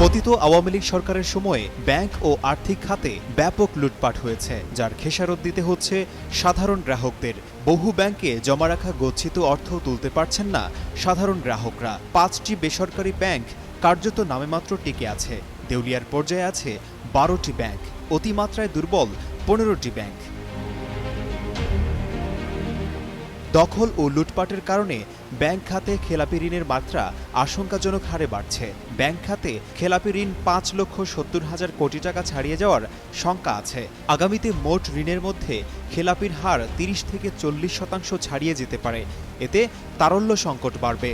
পতিত আওয়ামী লীগ সরকারের সময়ে ব্যাংক ও আর্থিক খাতে ব্যাপক লুটপাট হয়েছে, যার খেসারত দিতে হচ্ছে সাধারণ গ্রাহকদের। বহু ব্যাংকে জমা রাখা গচ্ছিত অর্থ তুলতে পারছেন না সাধারণ গ্রাহকরা। পাঁচটি বেসরকারি ব্যাংক কার্যত নামেমাত্র টিকে আছে। দেউলিয়ার পর্যায়ে আছে বারোটি ব্যাংক, অতিমাত্রায় দুর্বল পনেরোটি ব্যাংক। দখল ও লুটপাটের কারণে ব্যাংক খাতে খেলাপি ঋণের মাত্রা আশঙ্কাজনক হারে বাড়ছে। ব্যাংক খাতে খেলাপি ঋণ পাঁচ লক্ষ সত্তর হাজার কোটি টাকা ছাড়িয়ে যাওয়ার শঙ্কা আছে। আগামীতে মোট ঋণের মধ্যে খেলাপির হার তিরিশ থেকে চল্লিশ শতাংশ ছাড়িয়ে যেতে পারে। এতে তারল্য সংকট বাড়বে।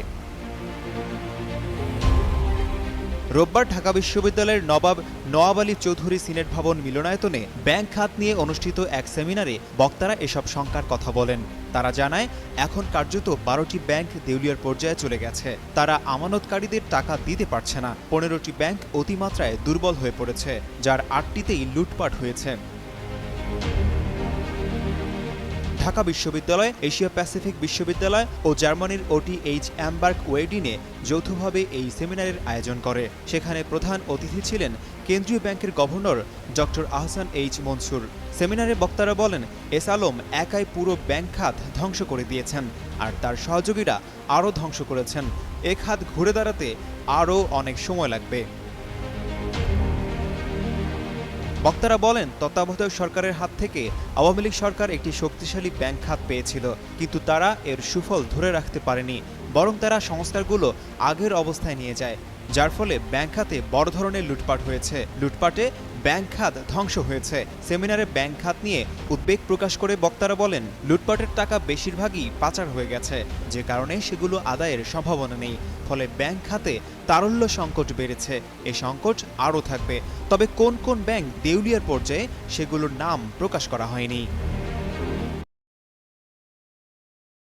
রোববার ঢাকা বিশ্ববিদ্যালয়ের নবাব নওয়াব আলী চৌধুরী সিনেট ভবন মিলনায়তনে ব্যাংক খাত নিয়ে অনুষ্ঠিত এক সেমিনারে বক্তারা এসব শঙ্কার কথা বলেন। তারা জানায়, এখন কার্যত বারোটি ব্যাংক দেউলিয়ার পর্যায়ে চলে গেছে। তারা আমানতকারীদের টাকা দিতে পারছে না। পনেরোটি ব্যাংক অতিমাত্রায় দুর্বল হয়ে পড়েছে, যার আটটিতেই লুটপাট হয়েছে। ঢাকা বিশ্ববিদ্যালয়, এশিয়া প্যাসিফিক বিশ্ববিদ্যালয় ও জার্মানির ওটি এইচ অ্যামবার্গ ওয়েডিনে যৌথভাবে এই সেমিনারের আয়োজন করে। সেখানে প্রধান অতিথি ছিলেন কেন্দ্রীয় ব্যাংকের governor doctor Ahsan H Mansur. সেমিনারে বক্তারা বলেন, এস আলম একাই পুরো ব্যাংক খাত ধ্বংস করে দিয়েছেন আর তার সহযোগীরা আরও ধ্বংস করেছেন। এ খাত ঘুরে দাঁড়াতে আরও অনেক সময় লাগবে। বক্তারা বলেন, তত্ত্বাবধায়ক সরকারের হাত থেকে আওয়ামী লীগ সরকার একটি শক্তিশালী ব্যাংক খাত পেয়েছিল, কিন্তু তারা এর সুফল ধরে রাখতে পারেনি, বরং তারা সংস্কারগুলো আগের অবস্থায় নিয়ে যায়। যার ফলে ব্যাংক খাতে বড় ধরনের লুটপাট হয়েছে। লুটপাটে ব্যাংক খাত ধ্বংস হয়েছে। সেমিনারে ব্যাংক খাত নিয়ে উদ্বেগ প্রকাশ করে বক্তারা বলেন, লুটপাটের টাকা বেশিরভাগই পাচার হয়ে গেছে। যে কারণে সেগুলো আদায়ের সম্ভাবনা নেই। ফলে ব্যাংক খাতে তারল্য সংকট বেড়েছে। এ সংকট আরও থাকবে। তবে কোন কোন ব্যাংক দেউলিয়ার পর্যায়ে সেগুলোর নাম প্রকাশ করা হয়নি।